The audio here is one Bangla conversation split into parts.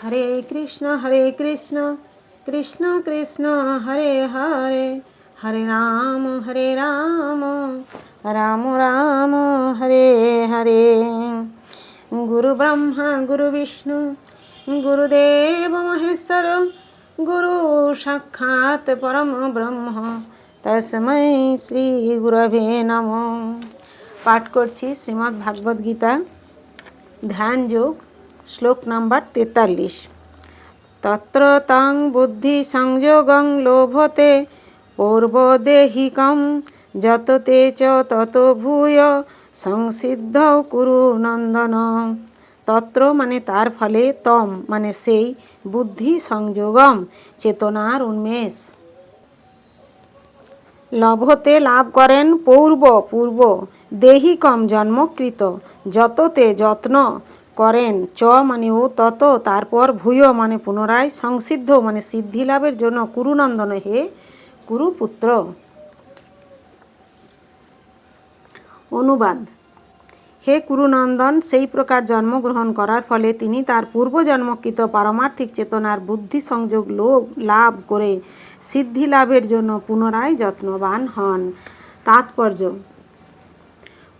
হরে কৃষ্ণ হরে কৃষ্ণ কৃষ্ণ কৃষ্ণ, হরে হরে হরে রাম হরে রাম রাম রাম, হরে হরে। গুরু ব্রহ্মা, গুরু বিষ্ণু গুরুদেব মহেশ্বর, গুরু সাক্ষাৎ পরম ব্রহ্ম। তস্মৈ শ্রী গুরবে নম। পাঠ করছি শ্রীমদ্ ভাগবত গীতা ধ্যান যোগ শ্লোক নাম্বার তেতাল্লিশ। তত্র তং বুদ্ধি সংযোগং লোভতে পূর্বদেহিকম যত তে চ তত ভূয় সংসিদ্ধ কুরু নন্দন। তত্র মানে তার ফলে তম মানে সেই বুদ্ধি সংযোগম চেতনার উন্মেষ। লভতে লাভ করেন পূর্ব পূর্ব দেহিকম জন্মকৃত, যততে যত্ন করেন। চ মানে ও তত, তারপর ভূয় মানে পুনরায়, সংসিদ্ধ মানে সিদ্ধি লাভের জন্য কুরুনন্দন হে কুরুপুত্র। অনুবাদ। হে কুরুনন্দন, সেই প্রকার জন্মগ্রহণ করার ফলে তিনি তার পূর্বজন্মকৃত পারমার্থিক চেতনার বুদ্ধি সংযোগ লোভ লাভ করে সিদ্ধি লাভের জন্য পুনরায় যত্নবান হন। তাৎপর্য।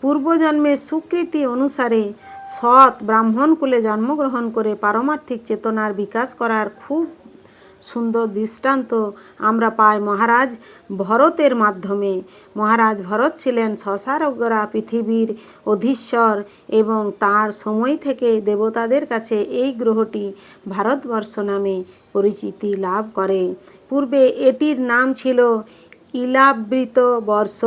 পূর্বজন্মের সুকৃতি অনুসারে সৎ ব্রাহ্মণ কুলে জন্মগ্রহণ করে পারমার্থিক চেতনার বিকাশ করার খুব সুন্দর দৃষ্টান্ত আমরা পাই মহারাজ ভরতের মাধ্যমে। মহারাজ ভরত ছিলেন শশারজ্ঞরা পৃথিবীর অধীশ্বর এবং তার সময় থেকে দেবতাদের কাছে এই গ্রহটি ভারতবর্ষ নামে পরিচিতি লাভ করে। পূর্বে এটির নাম ছিল ইলাবৃত বর্ষ।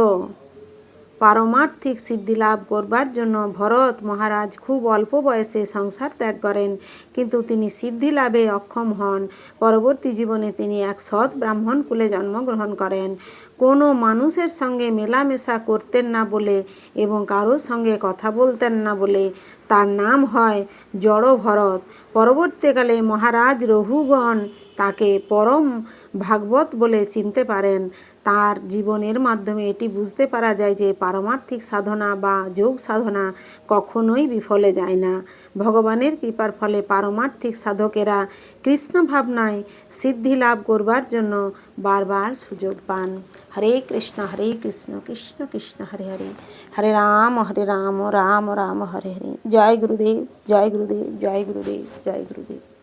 পারমার্থিক সিদ্ধি লাভ করবার জন্য ভরত মহারাজ খুব অল্প বয়সে সংসার ত্যাগ করেন। কিন্তু তিনি সিদ্ধি লাভে অক্ষম হন। পরবর্তী জীবনে তিনি এক সৎ ব্রাহ্মণ কুলে জন্মগ্রহণ করেন। কোনো মানুষের সঙ্গে মেলামেশা করতেন না বলে এবং কারোর সঙ্গে কথা বলতেন না বলে তার নাম হয় জড় ভরত পরবর্তীকালে মহারাজ রঘুগণ তাকে পরম ভাগবত বলে চিনতে পারেন। তার জীবনের মাধ্যমে এটি বুঝতে পারা যায় যে পারমার্থিক সাধনা বা যোগ সাধনা কখনোই বিফলে যায় না। ভগবানের কৃপার ফলে পারমার্থিক সাধকেরা কৃষ্ণ ভাবনায় সিদ্ধি লাভ করবার জন্য বারবার সুযোগ পান। হরে কৃষ্ণ হরে কৃষ্ণ কৃষ্ণ কৃষ্ণ, হরে হরে। হরে রাম হরে রাম রাম রাম, হরে হরে। জয় গুরুদেব জয় গুরুদেব জয় গুরুদেব জয় গুরুদেব।